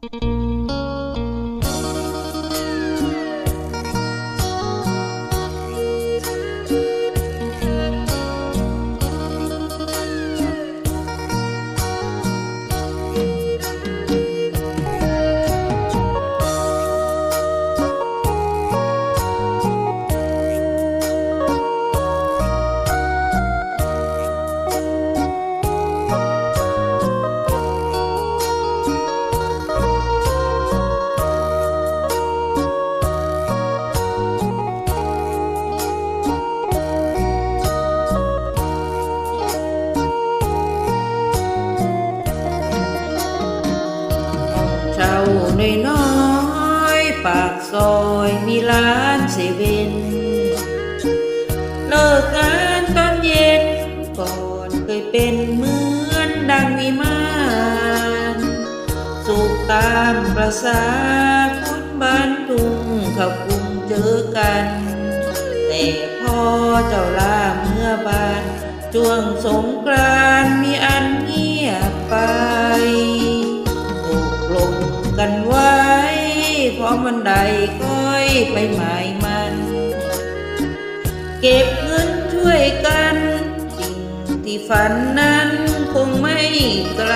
เช่ ซอยมีร้านเซเว่นเลิกงานตอนเย็น ก่อนเคยเป็นเหมือนดังวิมานสุขตามประสาคนบ้านทุ่งเขากรุงเจอกัน แต่พอเจ้าลาเมื่อบ้าน ช่วงสงกราน วันใดค่อยไปหมายมัน เก็บเงินช่วยกัน สิ่งที่ฝันนั้นคงไม่ไกล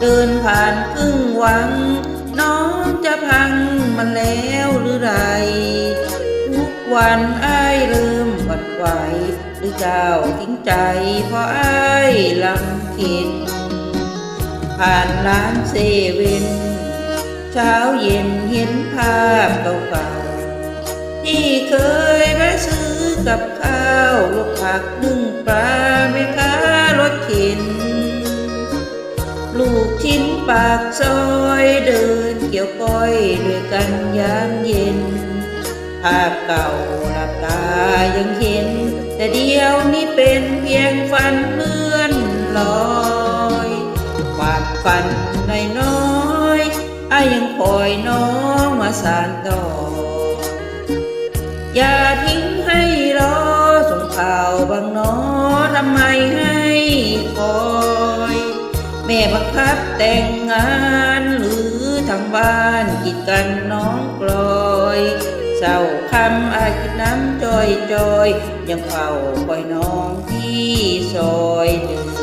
เดินผ่านครึ่งหวัง น้องจะพังมันแล้วหรือไร ทุกวันอ้ายเริ่มหวั่นไหวหรือเจ้าทิ้งใจเพราะอ้ายลำเค็นผ่านร้านเซเว่น เช้าเย็นเห็นภาพเก่าๆที่เคยแวะซื้อกับข้าวลูกผักนึ่งปลาแม่ค้ารถเข็น ลูกชิ้นปากซอยเดินเกี่ยวก้อยด้วยกันยามเย็น ภาพเก่าหลับตายังเห็น แต่เดียวนี้เป็นเพียงฝันเลื่อนลอย ความฝันน้อยๆอา ยังคอยน้องมาสานต่อ อย่าทิ้งให้รอส่งข่าวบางน้อทำไมให้คอย แม่บังคับแต่งงานหรือทางบ้านกีดกันน้องกลอยเศร้าคำอาคิดน้ำจอยจอยยังเฝ้าคอยน้องที่ซอยหนึ่ง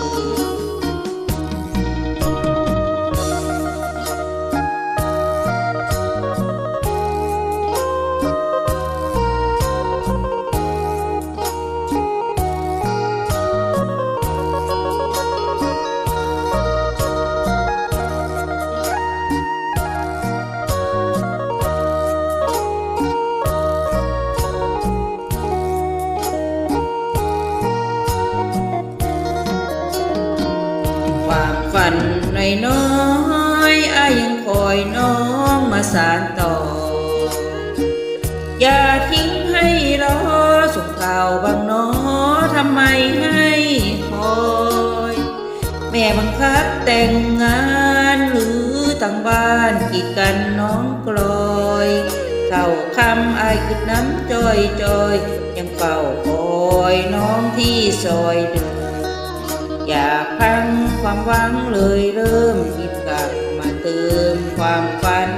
ฝันน้อยๆอายังคอยน้องมาสานต่อ อย่าทิ้งให้รอสุขข่าวบางน้อทำไมให้คอย แม่บังคับแต่งงานหรือต่างบ้านกีดกันน้องกลอยเศร้าคำอายคือน้ำจอยจอยยังเฝ้าคอยน้องที่ซอยเดิม อย่าพังความหวังเลยเริ่มหยิบกลับมาเติมความฝัน